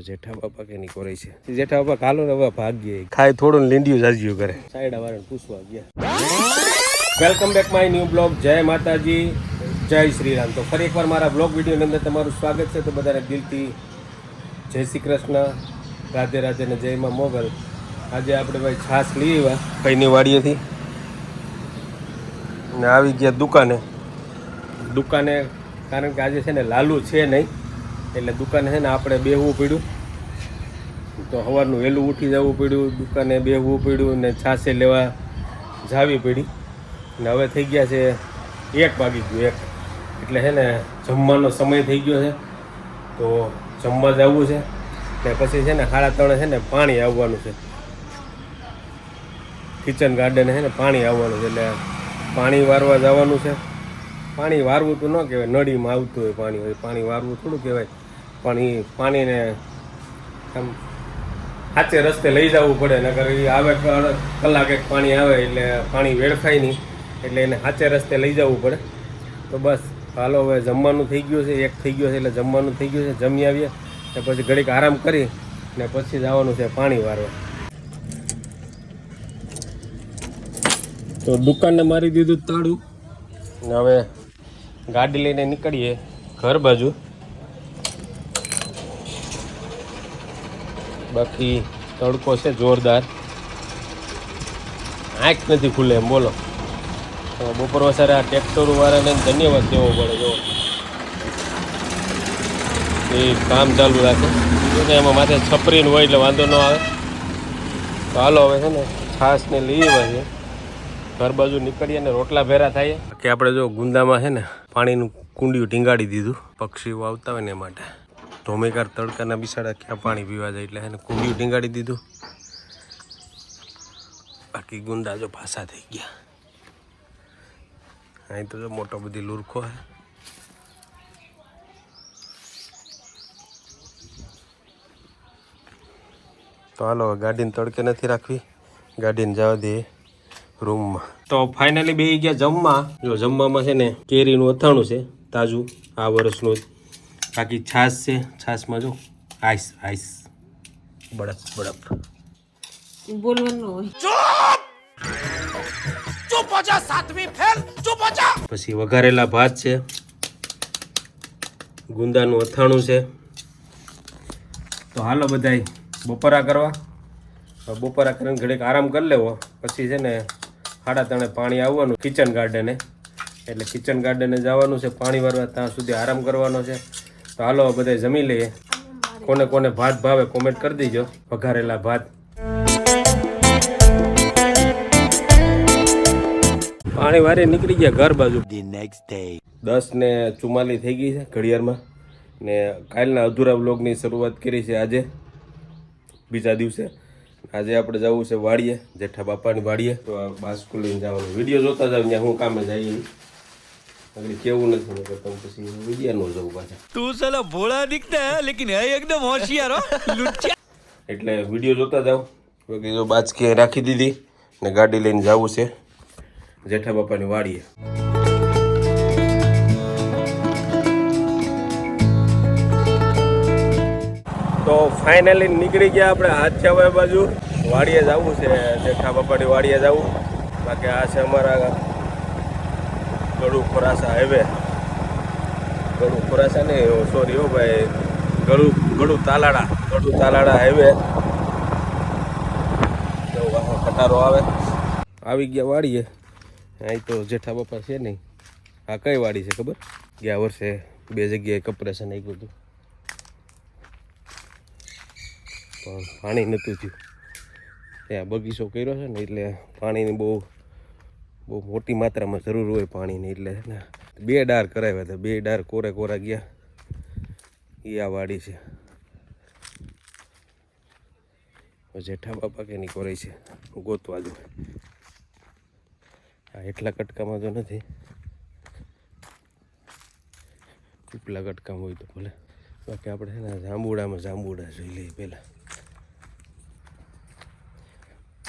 જેઠા બાપા કે નહીં કોરાય છે. જેઠા બાપા કાલો ને હવે ભાગ્ય. ખાય થોડું લીંડિયું જાજ્યું કરે. સાઈડ વાળાને પૂછવા ગયા. Welcome back my new blog જય માતાજી. જય શ્રી રામ તો ફરી એકવાર મારા બ્લોગ વિડીયોની અંદર તમારું સ્વાગત છે. તો બધાને દિલથી જય શ્રી કૃષ્ણ. રાધે રાધે ને જય માં મોગલ. આજે આપણે ભાઈ છાશ લઈ આવ્યા ભાઈની વાડીએથી. ને આવી ગયા દુકાને. દુકાને કારણ કે આજે છે ને લાલુ છે નહીં. એટલે દુકાને છે ને આપણે બેહવું પડ્યું. તો સવારનું વહેલું ઉઠી જવું પડ્યું, દુકાને બેહવું પડ્યું ને છાશે લેવા જાવી પડી. ને હવે થઈ ગયા છે એક વાગી ગયું એક. એટલે છે ને જમવાનો સમય થઈ ગયો છે. તો જમવા જવું છે. ને પછી છે ને સાડા ત્રણે છે ને પાણી આવવાનું છે. કિચન ગાર્ડન છે ને પાણી આવવાનું છે. એટલે પાણી વારવા જવાનું છે. પાણી વારવું તો ન કહેવાય, નળીમાં આવતું હોય પાણી હોય. પાણી વારવું થોડું કહેવાય. પણ એ પાણીને આમ સાચે રસ્તે લઈ જવું પડે નગર એ આવે કલાક એક પાણી આવે એટલે પાણી વેડફાય નહીં, એટલે એને સાચે રસ્તે લઈ જવું પડે. તો બસ, હાલો હવે જમવાનું થઈ ગયું છે, એક થઈ ગયો છે, એટલે જમવાનું થઈ ગયું છે, જમી આવીએ, ને પછી ઘડીક આરામ કરી, ને પછી જવાનું છે પાણી વારવા. તો દુકાનને મારી દીધું તાળું. ને હવે ગાડી લઈને નીકળીએ ઘર બાજુ. બાકી તડકો છે જોરદાર. આંખ નથી ખુલે એમ, બોલો. બપોર વસારે આ ટ્રેક્ટરવાળાને ધન્યવાદ દેવો પડે જો એ કામ ચાલુ રાખે. એમાં માથે છપરીને હોય એટલે વાંધો ન આવે. તો હાલો હવે છે ને છાશ ને લઈ આવ્યા ઘર બાજુ નીકળીએ ને રોટલા ભેરા થાય. કે આપણે જો ગુંદામાં છે ને, પાણીનું કુંડિયું ટીંગાડી દીધું. પક્ષીઓ આવતા હોય ને એ માટે. ધોમેકાર તડકાના બિસાડા ક્યાં પાણી પીવા જાય એટલે એને કુંડિયું ટીંગાડી દીધું. બાકી ગુંદા જો પાસા થઈ ગયા. અહીં તો જો મોટો બધી લુરખો હે. તો હાલો ગાડીને તડકે નથી રાખવી. ગાડીને જવા દઈએ રૂમમાં. તો ફાઇનલી બે ગયા જમવા. જો જમવામાં છે ને કેરીનું અથાણું છે, તાજું, આ વર્ષનું બાકી છાશ છે છાશમાં જો આઈસ આઈસ. બળફ બળફ. બોલવાનું પછી વઘારેલા ભાત છે. ગુંદાનું અથાણું છે. તો હાલો બધાય બપોરા કરવા. બપોરા કરીને ઘડીક આરામ કરી લેવો. પછી છે ને સાડા ત્રણે પાણી આવવાનું કિચન ગાર્ડને એટલે કિચન ગાર્ડને જવાનું છે પાણી વારવા ત્યાં સુધી આરામ કરવાનો છે. તો હાલો બધા જમી લઈએ. કોને કોને ભાત ભાવે કોમેન્ટ કરી દેજો. વઘારેલા ભાત. પાણી વારે નીકળી ગયા ઘર બાજુ. દસ ને ચુમ્માલી થઈ ગઈ છે ઘડિયાળમાં. ને કાલના અધૂરા બ્લોગની શરૂઆત કરી છે આજે. બીજા દિવસે. આજે આપણે જવું છે વાડીએ જેઠા બાપાની વાડીએ. તો આ બાસ્કુ લઈને જવાનું. વીડિયો જોતા જાવ ત્યાં હું કામે નહીં આગળ કેવું નથી ને કરતા તું સાલા ભોળા દીખતા લેકિન હે એકદમ હોશિયાર એટલે વિડિયો જોતા જાવ બાકી જો બાચકી રાખી દીધી ને ગાડી લઈને જવું છે. જેઠા બાપાની વાડીએ. તો ફાઇનલી નીકળી ગયા આપણે હાથિયાવાઈ બાજુ. વાડીએ જવું છે જેઠા બાપાની વાડીએ જવું. બાકી આ છે અમારા ગળું ખોરાસા હાઈવે ગળું ખોરાસા ને સોરી હો ભાઈ. ગળું ગળું તાલાડા ગળું તાલાડા હાઈવે કટારો આવે. આવી ગયા વાડીએ અહીં તો જેઠા બાપા છે નહીં. આ કઈ વાડી છે ખબર? ગયા વર્ષે બે જગ્યાએ કપરેશન આવી ગયું પણ પાણી નહોતું થયું. ત્યાં બગીચો કર્યો છે ને એટલે પાણીની બહુ બહુ મોટી માત્રામાં જરૂર હોય પાણીની એટલે બે ડાર કરાવ્યા હતા, બે ડાર કોરે કોરા ગયા. એ આ વાડી છે. જેઠા બાપા કે નહીં કોરાય છે, ગોતવા જો આ એટલા કટકામાં તો નથી. ઉપલા કટકામાં હોય તો ભલે. બાકી આપણે છે ને જાંબુડામાં જાંબુડા જોઈ લઈએ પહેલાં.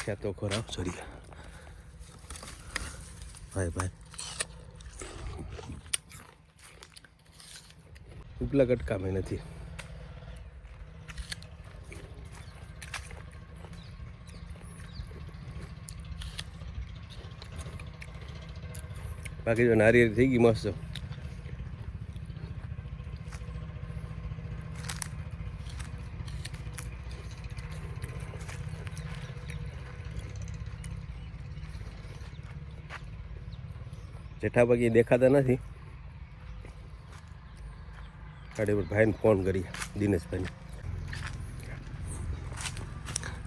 ત્યાં તો ખરાબ સરિયા ભાઈ ભાઈ. ઉપલા કટકામે નથી. બાકી જો નારિયેળ થઈ ગઈ મસ્ત. જેઠા બાકી દેખાતા નથી. ગાડી પર ભાઈને ફોન કરી, દિનેશભાઈને.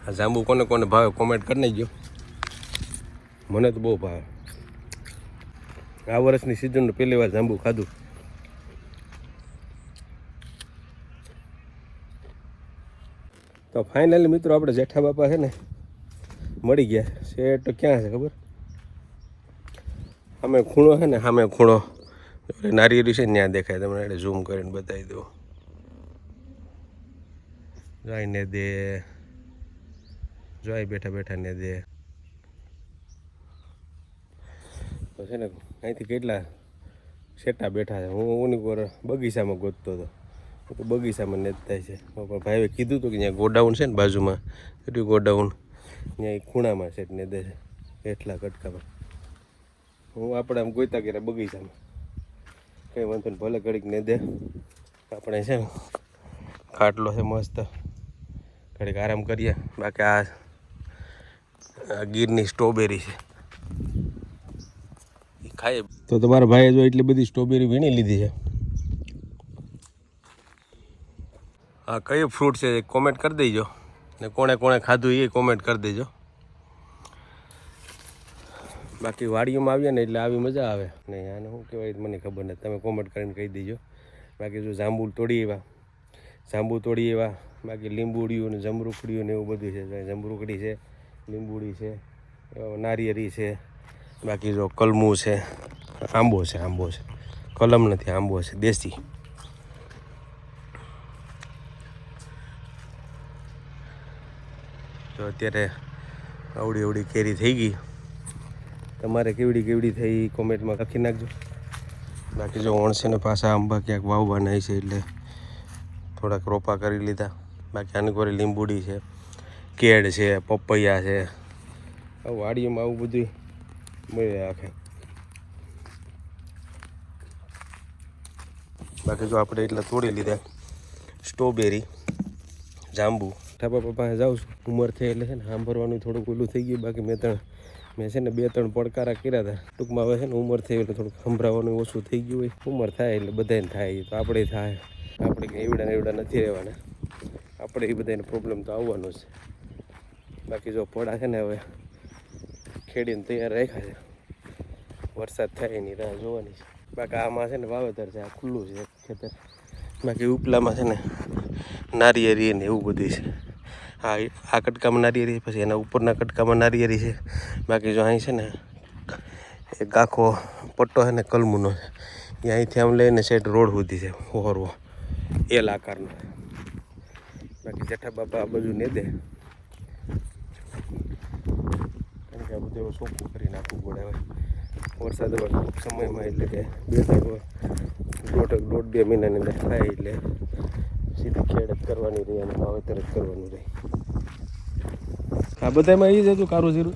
આ જાંબુ કોને કોને ભાવે કોમેન્ટ કરી નાખજો. મને તો બહુ ભાવે. આ વર્ષની સિઝનનું પહેલી વાર જાંબુ ખાધું. તો ફાઇનલી મિત્રો, આપણે જેઠા બાપા છે ને, મળી ગયા. શેઠ ક્યાં છે ખબર? સામે ખૂણો છે ને, સામે ખૂણો. નારિયેળી છે ત્યાં દેખાય. તમને એટલે ઝૂમ કરીને બતાવી દઉં. જોઈને દે. જોઈ બેઠા બેઠા ને દે. તો છે ને, અહીંથી કેટલા શેટા બેઠા છે. હું ઓની પર બગીચામાં ગોતતો હતો. તો બગીચામાં નેતતા છે. પણ ભાઈએ કીધું હતું કે ત્યાં ગોડાઉન છે ને બાજુમાં. એટલું ગોડાઉન? ત્યાં એ ખૂણામાં છે ને દે છે. એટલા કટકામાં હું આપણે આમ ગોતા કર્યા બગીચામાં. કંઈ વાંધો ને ભલે ઘડીક ને દે. આપણે છે ને, ખાટલો છે મસ્ત. ઘડીક આરામ કરીએ. બાકી આ આ ગીરની સ્ટ્રોબેરી છે. એ ખાઈએ. તો તમારા ભાઈએ જો એટલી બધી સ્ટ્રોબેરી વીણી લીધી છે. હા, કયું ફ્રૂટ છે કોમેન્ટ કરી દેજો. ને કોણે કોણે ખાધું એ કોમેન્ટ કરી દેજો. બાકી વાડીઓમાં આવીએ ને એટલે આવી મજા આવે. ને આને શું કહેવાય મને ખબર નથી. તમે કોમેન્ટ કરીને કહી દેજો. બાકી જો જાંબુ તોડી એવા, જાંબુ તોડી એવા, બાકી લીંબુડીયું ને જમરૂખડીયું ને એવું બધું છે. જમરૂખડી છે, લીંબુડી છે નારિયેરી છે, બાકી જો કલમું છે, આંબો છે આંબો છે. કલમ નથી, આંબો છે, દેશી. તો અત્યારે અવડી અવડી કેરી થઈ ગઈ. તમારે કેવડી કેવડી થઈ કોમેન્ટમાં લખી નાખજો. બાકી જો ઓણસે ને પાછા આંબા ક્યાંક વાવવાના છે એટલે થોડાક રોપા કરી લીધા. બાકી આની લીંબુડી છે, કેળ છે, પપૈયા છે. વાડીઓમાં આવું બધું મળી રાખે. બાકી જો આપણે એટલા તોડી લીધા. સ્ટ્રોબેરી, જાંબુ. ઠાપા પપ્પા જાઉં છું. ઉંમર થઈ એટલે છે ને, સાંભળવાનું થોડુંક ઓલું થઈ ગયું. બાકી મેં ત્રણ મેં છે ને બે ત્રણ પડકારા કર્યા હતા ટૂંકમાં હવે છે ને ઉંમર થઈ એટલે થોડુંક સંભળાવવાનું ઓછું થઈ ગયું હોય. ઉંમર થાય એટલે બધાને થાય તો આપણે થાય. આપણે કંઈ એવડા એવડા નથી રહેવાના. આપણે એ બધાને પ્રોબ્લેમ તો આવવાનો છે. બાકી જો પડા છે ને હવે ખેડીને તૈયાર રાખ્યા છે. વરસાદ થાય એની રાહ જોવાની છે. બાકી આમાં છે ને વાવેતર છે, આ ખુલ્લું છે ખેતર. બાકી ઉપલામાં છે ને નારિયેરી ને એવું બધું છે. એ- આ કટકામાં નારિયેરી પછી એના ઉપરના કટકામાં નારિયેરી છે. બાકી જો અહીં છે ને એક આખો પટ્ટો છે ને કલમુનો છે અહીંથી આમ લઈને સેટ રોડ સુધી છે, ઓહરવો, એલ આકારનો. બાકી જેઠા બાપા આ બધું ને દે. કારણ કે આ બધું એવું ચોખ્ખું કરી નાખવું પડે હવે. વરસાદ સમયમાં એટલે કે બે ત્રણ દોઢ દોઢ બે મહિનાની અંદર થાય એટલે. સીધી ખેડ જ કરવાની રહી અને વાવેતર જ કરવાનું રહી. આ બધામાં એ જ હતું કારું જીરું?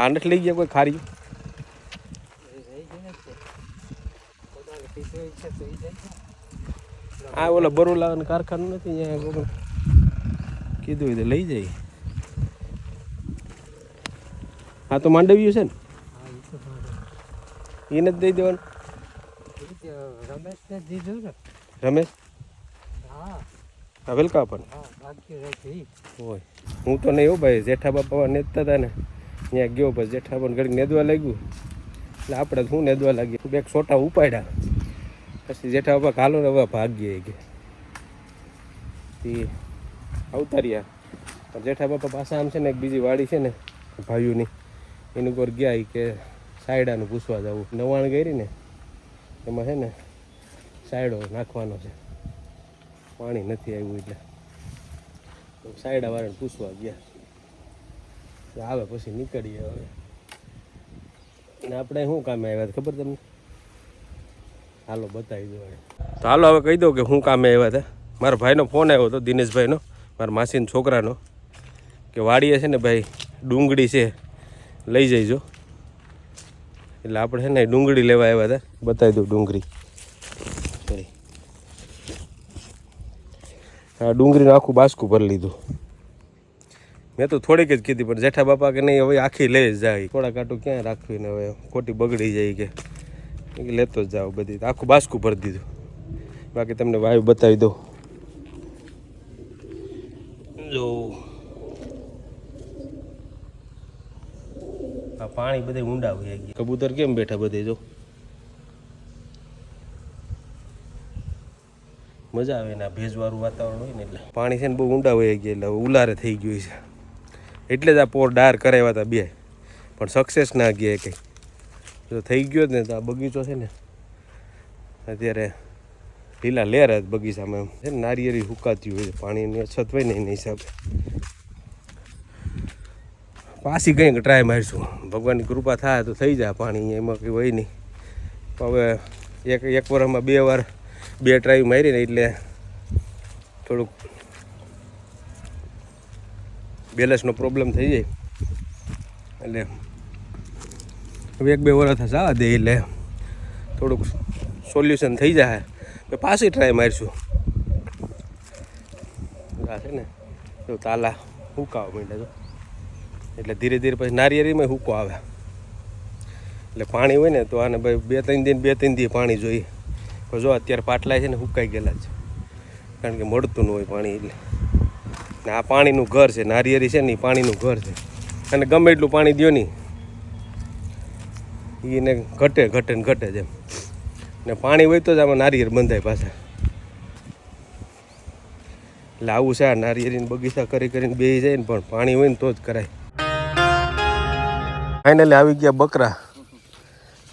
આ નથી લઈ ગયા કોઈ ખારી? આ ઓલા બરોલા કારખાનું નથી અહીંયા કીધું હોય તો લઈ જાય. હા તો માંડવ્યું છે ને? એને જ દઈ દેવાનું? દીધું ને. રમેશ? હા. વેલકા પણ હા હોય હું તો નહીં હો ભાઈ જેઠા બાપા નેતા હતા ને. ત્યાં ગયો પછી જેઠા પણ ઘડીક નેદવા લાગ્યું. એટલે આપણે શું નેદવા લાગ્યું બે છોટા ઉપાડ્યા. પછી જેઠા બાપા ખાલો ને હવે ભાગીએ કે અવતાર્યા. પણ જેઠા બાપા પાછા આમ છે ને એક બીજી વાડી છે ને ભાઈઓની. એની ઉપર ગયા કે સાયડાનું પૂછવા જવું. નવાણ ગઈ ને એમાં છે ને સાયડો નાખવાનો છે. પાણી નથી આવ્યું એટલે. સાયડા વાળાને પૂછવા ગયા. આવે પછી નીકળીએ હવે. ને આપણે શું કામે આવ્યા હતા ખબર તમને? હાલો બતાવી દો તો હાલો હવે કહી દઉં કે હું કામે આવ્યા હતા. મારા ભાઈનો ફોન આવ્યો હતો, દિનેશભાઈનો. મારા માસીના છોકરાનો. કે વાડીએ છે ને ભાઈ, ડુંગળી છે. લઈ જઈજો. એટલે આપણે છે ને ડુંગળી લેવા આવ્યા હતા. બતાવી દઉં ડુંગળી. આ ડુંગળીનું આખું બાસકું ભરી લીધું. મેં તો થોડીક જ કીધી, પણ જેઠા બાપા કે નહીં, હવે આખી લઈ જાય. થોડા કાંટું ક્યાં રાખવી ને હવે ખોટી બગડી જાય કે. લેતો જ જાઓ બધી. આખું બાસકું ભરી દીધું. બાકી તમને વાયુ બતાવી દઉં. જો. આ પાણી બધે ઊંડા હોય ગયા. કબૂતર કેમ બેઠા બધે, જો? મજા આવે ને ભેજવાળું વાતાવરણ હોય ને એટલે. પાણી છે ને બહુ ઊંડા હોય ગયા એટલે ઉલારે થઈ ગયું છે. એટલે જ આ પોર ડાર કરાવ્યા હતા બે. પણ સક્સેસ ના ગયા કંઈ. જો થઈ ગયો જ ને તો આ બગીચો છે ને, અત્યારે લીલા લેર જ બગીચામાં એમ. છે ને નારિયેળી હુકાતી હોય છે, પાણીની અછત હોય ને એના હિસાબે. પાછી કંઈક ટ્રાય મારીશું. ભગવાનની કૃપા થાય તો થઈ જાય પાણી, એમાં કંઈ હોય નહીં. હવે એક એક વર્ષમાં બે વાર બે ટ્રાય મારી ને એટલે થોડુંક બેલેન્સનો પ્રોબ્લેમ થઈ જાય. એટલે હવે એક બે વર્ષ જવા દે એટલે થોડુંક સોલ્યુશન થઈ જાય. તો પાછી ટ્રાય મારીશું. આ છે ને તો તાલા હુકાવા માંડ્યા તો એટલે ધીરે ધીરે પછી નારિયેળીમાં હુકો આવે. એટલે પાણી હોય ને તો આને ભાઈ બે ત્રણ દિન, બે ત્રણ દી પાણી જોઈએ. પણ જો અત્યારે પાટલા છે ને હુકાઈ ગયેલા છે. કારણ કે મળતું ન હોય પાણી એટલે. ને આ પાણીનું ઘર છે, નારિયેળી છે ને એ પાણીનું ઘર છે. અને ગમે એટલું પાણી દો નહીં એને ઘટે ઘટે ને ઘટે જ એમ. ને પાણી હોય તો જ આમાં નારિયેળ બંધાય પાછા. એટલે આવું છે આ નારિયેળીને બગીચા કરી કરીને બેસી જાય ને પણ પાણી હોય ને તો જ કરાય. ફાઇનલી આવી ગયા બકરા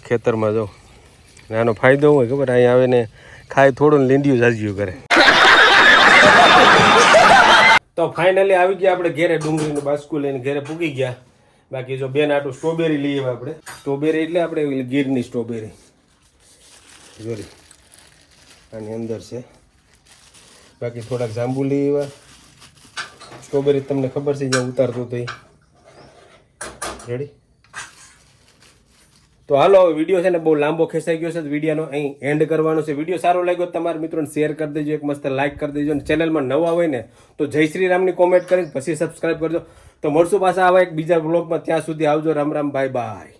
ખેતરમાં જો. ને આનો ફાયદો હોય ખબર, અહીંયા આવે ને ખાય થોડું લીંડિયું જાજ્યું કરે. તો ફાઇનલી આવી ગયા આપણે ઘેરે ડુંગળીનું બાસ્કુ લઈને ઘેરે પૂગી ગયા. બાકી જો બેન આટલું સ્ટ્રોબેરી લઈએ આપણે. સ્ટ્રોબેરી એટલે આપણે ગીરની સ્ટ્રોબેરી જોરી. આની અંદર છે. બાકી થોડાક જાંબુ લઈ આવ્યા. સ્ટ્રોબેરી તમને ખબર છે, જ્યાં ઉતારતું તો રેડી તો હાલો, હવે વીડિયો છે ને બહુ લાંબો ખેંચાઈ ગયો છે વિડીયોનો અહીં એન્ડ કરવાનો છે. વીડિયો સારો લાગ્યો તમારા મિત્રોને શેર કરી દેજો, એક મસ્ત લાઇક કરી દેજો અને ચેનલમાં નવા હોય ને, તો જય શ્રી રામની કોમેન્ટ કરીને પછી સબસ્ક્રાઇબ કરજો. તો મળશું પાછા આવા એક બીજા બ્લોગમાં ત્યાં સુધી આવજો. Ram Ram bye bye